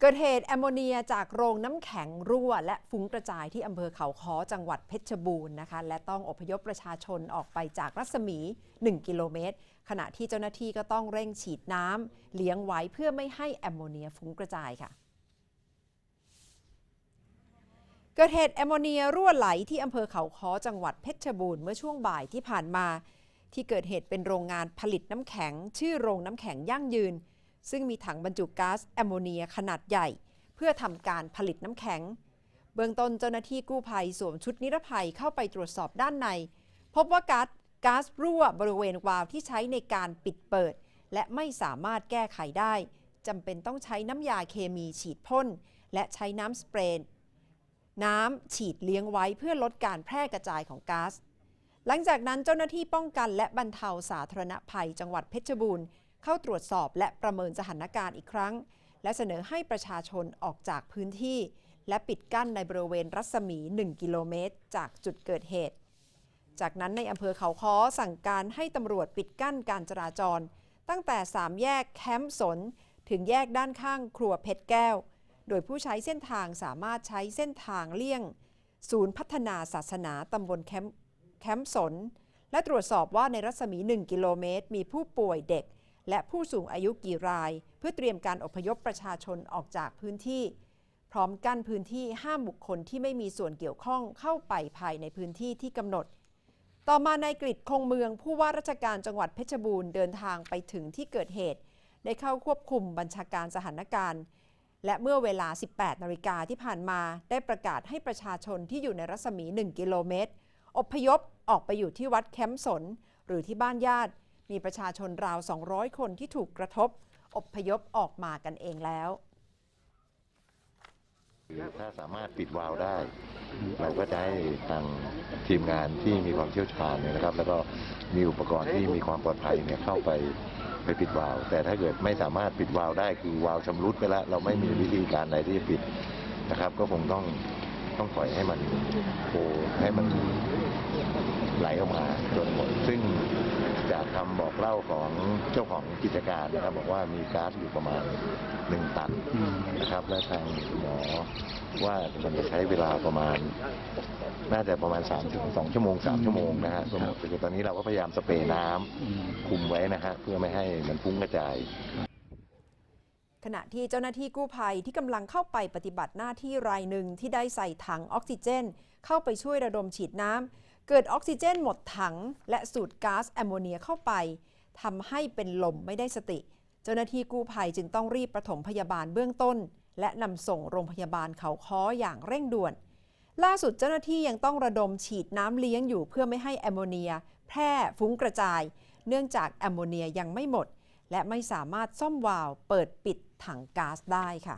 เกิดเหตุแอมโมเนียจากโรงน้ำแข็งรั่ว และฟุ้งกระจายที่อำเภอเขาค้อจังหวัดเพชรบูรณ์นะคะ และต้องอพยพประชาชนออกไปจากรัศมี 1 กิโลเมตร ขณะที่เจ้าหน้าที่ก็ต้องเร่งฉีดน้ำเลี้ยงไว้เพื่อไม่ให้แอมโมเนียฟุ้งกระจายค่ะเกิดเหตุแอมโมเนียรั่วไหลที่อำเภอเขาค้อจังหวัดเพชรบูรณ์เมื่อช่วงบ่ายที่ผ่านมา ที่เกิดเหตุเป็นโรงงานผลิตน้ำแข็ง ชื่อโรงน้ำแข็งยั่งยืน ซึ่งมีถังบรรจุก๊าซแอมโมเนียขนาดใหญ่ เพื่อทำการผลิตน้ำแข็ง เบื้องต้นเจ้าหน้าที่กู้ภัยสวมชุดนิรภัยเข้าไปตรวจสอบด้านใน พบว่าก๊าซก๊าซรั่วบริเวณวาล์วที่ใช้ในการปิดเปิด และไม่สามารถแก้ไขได้จำเป็นต้องใช้น้ำยาเคมีฉีดพ่น และใช้น้ำสเปรย์น้ำฉีดเลี้ยงไว้เพื่อลดการแพร่กระจายของก๊าซหลังจากนั้นเจ้าหน้าที่ป้องกันและบรรเทาสาธารณภัยจังหวัดเพชรบูรณ์ เข้าตรวจสอบและประเมินสถานการณ์อีกครั้ง และเสนอให้ประชาชนออกจากพื้นที่ และปิดกั้นในบริเวณรัศมี 1 กิโลเมตร จากจุดเกิดเหตุ จากนั้นในอำเภอเขาค้อสั่งการให้ตำรวจปิดกั้นการจราจร ตั้งแต่ 3 แยกแคมป์สน ถึงแยกด้านข้างครัวเพชรแก้ว โดยผู้ใช้เส้นทางสามารถใช้เส้นทางเลี่ยง ศูนย์พัฒนาศาสนาตำบลแคมป์แคมป์สนและตรวจสอบว่าในรัศมี 1 กิโลเมตร มีผู้ป่วยเด็ก และผู้สูงอายุกี่ราย เพื่อเตรียมการอพยพประชาชนออกจากพื้นที่ พร้อมกั้นพื้นที่ห้ามบุคคลที่ไม่มีส่วนเกี่ยวข้องเข้าไปภายในพื้นที่ที่กำหนด ต่อมาในกฤษคงเมืองผู้ว่าราชการจังหวัดเพชรบูรณ์เดินทางไปถึงที่เกิดเหตุ ได้เข้าควบคุมบัญชาการสถานการณ์ และเมื่อเวลา 18นาฬิกาที่ผ่านมาได้ประกาศให้ประชาชนที่อยู่ในรัศมี 1 กิโลเมตรอพยพออกไปอยู่ที่วัดแคมป์สน หรือที่บ้านญาติ มีประชาชนราว 200 คนที่ถูกกระทบ อบพยพออกมากันเองแล้วคือถ้าสามารถปิดวาล์วได้ เราก็จะให้ทางทีมงานที่มีความเชี่ยวชาญเนี่ยนะครับ แล้วก็มีอุปกรณ์ที่มีความปลอดภัยเนี่ยเข้าไปไปปิดวาล์วแต่ถ้าเกิดไม่สามารถปิดวาล์วได้คือวาล์วชำรุดไปแล้ว เราไม่มีวิธีการใดที่จะปิดนะครับ ก็คงต้องต้องปล่อยให้มันโฟให้มัน ออกมาจนหมด ซึ่งจากคำบอกเล่าของเจ้าของกิจการนะครับ บอกว่ามีก๊าซอยู่ประมาณหนึ่งตันนะครับ และทางหมอว่ามันจะใช้เวลาประมาณ น่าจะประมาณ3ถึง2ชั่วโมง 3 ชั่วโมงนะฮะก็หมดคือตอนนี้เราก็พยายามสเปรย์น้ำคุมไว้นะฮะเพื่อไม่ให้มันฟุ้งกระจายขณะที่เจ้าหน้าที่กู้ภัยที่กำลังเข้าไปปฏิบัติหน้าที่รายหนึ่งที่ได้ใส่ถังออกซิเจน เข้าไปช่วยระดมฉีดน้ำ เกิดออกซิเจนหมดถัง และสูดก๊าซแอมโมเนียเข้าไปทำให้เป็นลมไม่ได้สติ เจ้าหน้าที่กู้ภัยจึงต้องรีบประถมพยาบาลเบื้องต้น และนำส่งโรงพยาบาลเขาค้ออย่างเร่งด่วน ล่าสุดเจ้าหน้าที่ยังต้องระดมฉีดน้ำเลี้ยงอยู่เพื่อไม่ให้แอมโมเนีย แพร่ฟุ้งกระจาย เนื่องจากแอมโมเนียยังไม่หมด และไม่สามารถซ่อมวาล์วเปิดปิดถังก๊าซได้ค่ะ